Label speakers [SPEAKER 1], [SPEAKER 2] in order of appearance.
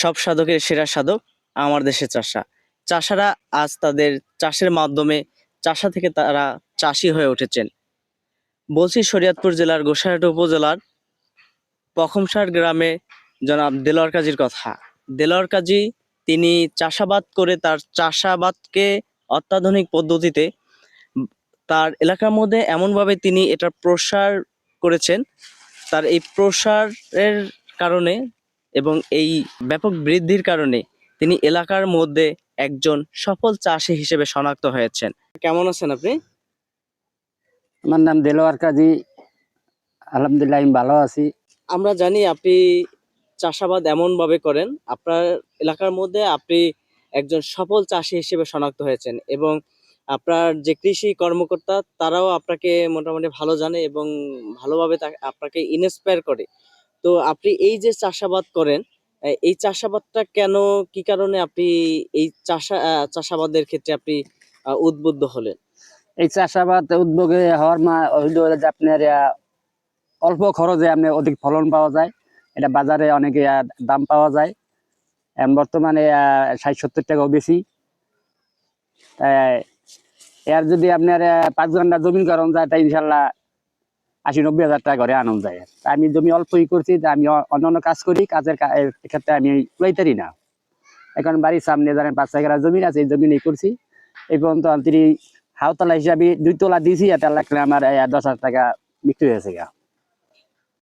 [SPEAKER 1] সব সাধকের সেরা সাধক আমার দেশের চাষা। চাষারা আজ তাদের চাষের মাধ্যমে চাষা থেকে তারা চাষি হয়ে উঠেছেন। বলছি শরীয়তপুর জেলার গোসাইহাট উপজেলার পখমসার গ্রামে জনাব দেলোয়ার কাজীর কথা। দেলোয়ার কাজী তিনি চাষাবাদ করে তার চাষাবাদকে অত্যাধুনিক পদ্ধতিতে তার এলাকার মধ্যে এমনভাবে তিনি এটা প্রসার করেছেন। তার এই প্রসারের কারণে এবং এই ব্যাপক বৃদ্ধির কারণে তিনি এলাকার মধ্যে একজন সফল চাষি হিসেবে শনাক্ত হয়েছেন। কেমন আছেন আপনি?
[SPEAKER 2] আমার নাম দেলোয়ার কাজী। আলহামদুলিল্লাহ আমি ভালো আছি।
[SPEAKER 1] আমরা জানি আপনি চাষাবাদ এমন ভাবে করেন আপনার এলাকার মধ্যে আপনি একজন সফল চাষি হিসেবে শনাক্ত হয়েছেন এবং আপনার যে কৃষি কর্মকর্তা তারাও আপনাকে মোটামুটি ভালো জানে এবং ভালোভাবে আপনাকে ইন্সপায়ার করে। তো আপনি এই যে চাষাবাদ করেন এই চাষাবাদটা কেন, কি কারণে আপনি এই চাষা চাষাবাদের ক্ষেত্রে আপনি উদ্বুদ্ধ হলেন?
[SPEAKER 2] এই চাষাবাদ উদ্যোগে হওয়ার মা, হইল যে আপনার অল্প খরচে আপনি অধিক ফলন পাওয়া যায়। এটা বাজারে অনেক দাম পাওয়া যায়। বর্তমানে ষাট সত্তর টাকাও বেশি। এর যদি আপনার পাঁচ ঘণ্টা জমিন করেন যায় তাই ইনশাল্লাহ আশি নব্বই হাজার টাকা করে আনন্দ যায় আমি জমি অল্পই করছি যে আমি অন্যান্য অন্য অন্য কাজ করি, কাজের ক্ষেত্রে আমি লইতারি না। এখন বাড়ির সামনে ধরেন পাঁচ একরা জমি আছে, এই জমিনেই করছি। এই পর্যন্ত তিনি হাওতলা হিসাবে দুই তোলা দিয়েছি এটা লাগলে আমার দশ হাজার টাকা বিক্রি হয়েছে গা।